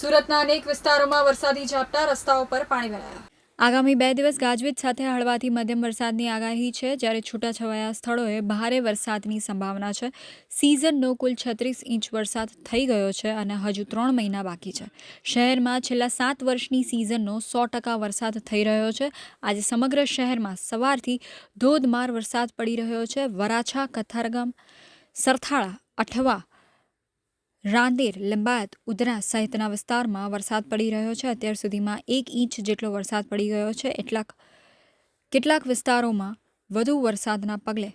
સુરતના અનેક વિસ્તારોમાં વરસાદી ઝાપટા, રસ્તાઓ પર પાણી ભરાયા. આગામી બે દિવસ ગાજવીજ સાથે હળવાથી મધ્યમ વરસાદની આગાહી છે. જ્યારે છૂટાછવાયા સ્થળોએ ભારે વરસાદની સંભાવના છે. સિઝનનો કુલ છત્રીસ ઇંચ વરસાદ થઈ ગયો છે અને હજુ ત્રણ મહિના બાકી છે. શહેરમાં છેલ્લા સાત વર્ષની સિઝનનો સો ટકા વરસાદ થઈ રહ્યો છે. આજે સમગ્ર શહેરમાં સવારથી ધોધમાર વરસાદ પડી રહ્યો છે. વરાછા, કથારગામ, સરથાળા, અઠવા રાંદેર, લિંબાયત ઉધના સહિતના વિસ્તારમાં વરસાદ પડી રહ્યો છે. અત્યાર સુધીમાં એક ઇંચ જેટલો વરસાદ પડી ગયો છે. એટલાક કેટલાક વિસ્તારોમાં વધુ વરસાદના પગલે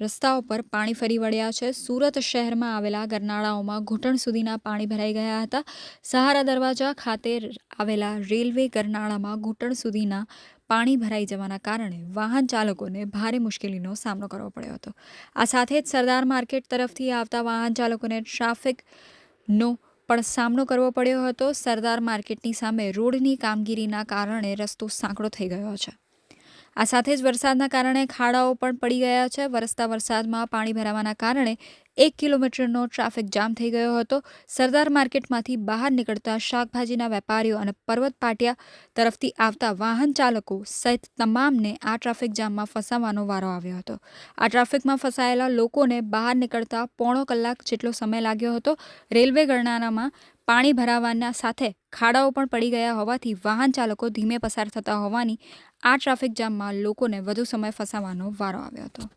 રસ્તાઓ પર પાણી ફરી વળ્યા છે. સુરત શહેરમાં આવેલા ગરનાળાઓમાં ઘૂંટણ સુધીના પાણી ભરાઈ ગયા હતા. સહારા દરવાજા ખાતે આવેલા રેલવે ગરનાળામાં ઘૂંટણ સુધીના પાણી ભરાઈ જવાના કારણે વાહન ચાલકોને ભારે મુશ્કેલીનો સામનો કરવો પડ્યો હતો. આ સાથે જ સરદાર માર્કેટ તરફથી આવતા વાહન ચાલકોને ટ્રાફિકનો પણ સામનો કરવો પડ્યો હતો. સરદાર માર્કેટની સામે રોડની કામગીરીના કારણે રસ્તો સાંકડો થઈ ગયો છે. આ સાથે જ વરસાદના કારણે ખાડાઓ પણ પડી ગયા છે. વરસતા વરસાદમાં પાણી ભરાવાના કારણે એક કિલોમીટરનો ટ્રાફિક જામ થઈ ગયો હતો. સરદાર માર્કેટમાંથી બહાર નીકળતા શાકભાજીના વેપારીઓ અને પર્વત પાટિયા તરફથી આવતા વાહન ચાલકો સહિત તમામને આ ટ્રાફિક જામમાં ફસાવાનો વારો આવ્યો હતો. આ ટ્રાફિકમાં ફસાયેલા લોકોને બહાર નીકળતા પોણો કલાક જેટલો સમય લાગ્યો હતો. રેલવે ગણનામાં પાણી ભરાવાના સાથે ખાડાઓ પણ પડી ગયા હોવાથી વાહન ચાલકો ધીમે પસાર થતા હોવાની આ ટ્રાફિક જામમાં લોકોને વધુ સમય ફસાવાનો વારો આવ્યો હતો.